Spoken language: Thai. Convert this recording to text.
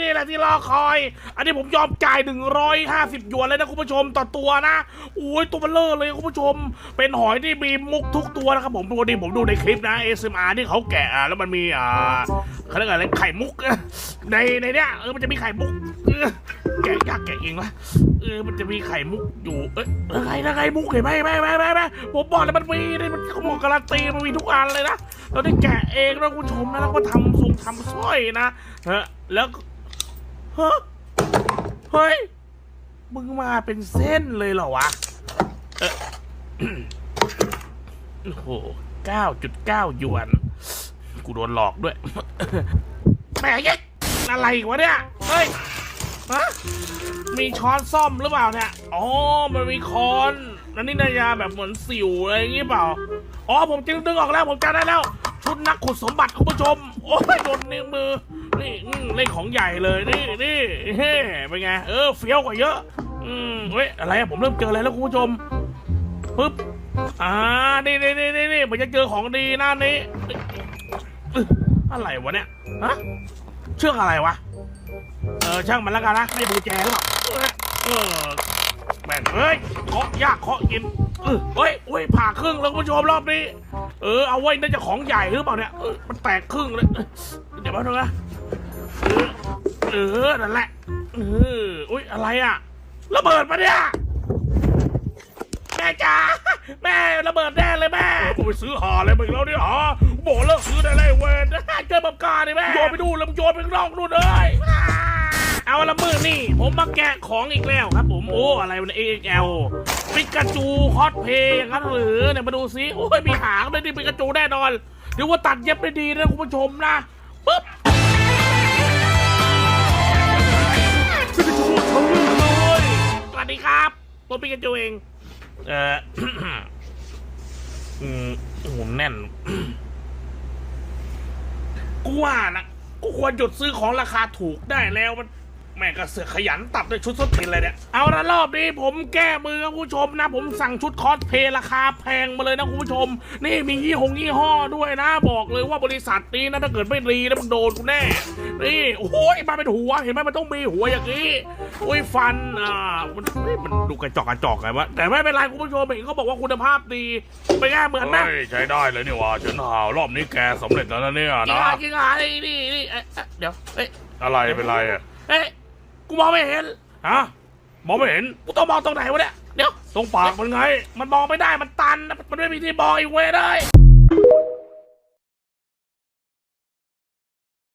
นี่แหละที่รอคอย อันนี้ผมยอมจ่าย 150 หยวนเลยนะคุณผู้ชมต่อตัวนะโอ้ยตัวเบลเลอร์เลยคุณผู้ชม เป็นหอยที่มีมุกทุกตัวนะครับผมดูดิผมดูในคลิปนะ ASMR ที่เขาแกะแล้วมันมีอ่าเขาเรียกอะไรไข่มุกในในเนี้ยเออมันจะมีไข่มุกแกะยากแกะเองวะเออมันจะมีไข่มุกอยู่ เอ้ยอะไรนะไข่มุกเห็นไหมไหมไหมไหมไหมผมบอกเลยมันมีนี่มันเขาบอกการันตีมันมีทุกอันเลยนะเราได้แกะเองนะคุณผู้ชมนะแล้วก็ทำทรงทำสร้อยนะเออแล้ว ฮะเฮ้ย มึงมาเป็นเส้นเลยเหรอวะเออโอ้โหเก้าจุดเก้าหยวน กูโดนหลอกด้วย แหมยักอะไรวะเนี่ย เฮ้ยฮะมีช้อนซ่อมหรือเปล่าเนี่ย อ๋อ มันมีค้อนแล้วนี่นายาแบบเหมือนสิวอะไรอย่างงี้เปล่า อ๋อ ผมจึงดึงออกแล้ว ผมจำได้แล้ว ชุดนักขุดสมบัติคุณผู้ชม โอ้ยโดนนิ้วมือ นี่อืมเล่นของใหญ่เลยนี่นี่เฮ้เป็นไงเออเฟี้ยวกว่าเยอะ อืมเฮ้ยอะไรอะผมเริ่มเจออะไรแล้วคุณผู้ชมปึ๊บอ่านี่นี่นี่นี่นี่มันจะเจอของดีหน้านี้เอ้ยอะไรวะเนี่ยฮะเชือกอะไรวะเออช่างมันแล้วกันนะไม่บูแจหรือเปล่าเออแม่งเฮ้ยเคาะยากเคาะเย็นเออเฮ้ยเฮ้ยผ่าครึ่งแล้วคุณผู้ชมรอบนี้ เออเอาไว้น่าจะของใหญ่หรือเปล่าเนี่ยเออมันแตกครึ่งเลยเออเดี๋ยวมาดูนะเออ เออนั่นแหละเอออุ้ยอะไรอะระเบิดปะเนี่ยแม่จ๋าแม่ระเบิดแน่เลยแม่กูไปซื้อหาอะไรมาอีกแล้วเนี่ยหาบอกเลิกซื้อได้เลยเว้ยเจอบับกาดิแม่โยนไปดูแล้วมึงโยนไปข้างนอกนู่นเลยเอาละมือนี่ ผมมาแกะของอีกแล้วครับ ผมโอ้อะไรมัน AXL ปิกาจูคอสเพย์อย่างนั้นหรือเนี่ยมาดูซิโอ้ยมีหางด้วยนี่ปิกาจูแน่นอนเดี๋ยวว่าตัดเย็บได้ดีนะคุณผู้ชมนะปึ๊บ สวัสดีครับผมปิกาจูเอง เอออืมโอ้โหแน่น กูว่านะ กูควรหยุดซื้อของราคาถูกได้แล้วมัน แม่งก็เสือกขยันตัดด้วยชุดส้นตีนเลยเนี่ย เอาละรอบนี้ผมแก้มือครับคุณผู้ชมนะ ผมสั่งชุดคอสเพลย์ราคาแพงมาเลยนะคุณผู้ชม นี่มียี่หงยี่ห้อด้วยนะ บอกเลยว่าบริษัทนี้นะถ้าเกิดไม่ดีนะมึงโดนกูแน่ นี่โอ้โหมาเป็นหัวเห็นไหมมันต้องมีหัวอย่างนี้โอ้ยฟันอ่ามันเฮ้ยมันดูกระจอกกระจอกไงวะแต่ไม่เป็นไรคุณผู้ชมเห็นเขาบอกว่าคุณภาพดีไปนไง่เหมือนนะเฮ้ยใช้ได้เลยนี่ว่าฉันหาวรอบนี้แกสำเร็จแล้วนะเนี่ยจริงนะเหรอจริงเหรอนี่นี่นี่เอ๊ะเอ๊ะเดี๋ยวเอ้ยอะไรเป็นไรอะเอ้ย กูมองไม่เห็นฮะมองไม่เห็นกูต้องมองตรงไหนวะเนี่ยเดี๋ยวตรงปากมันไง มันมองไม่ได้มันตัน มันไม่มีที่มองอีกเว้ยเลย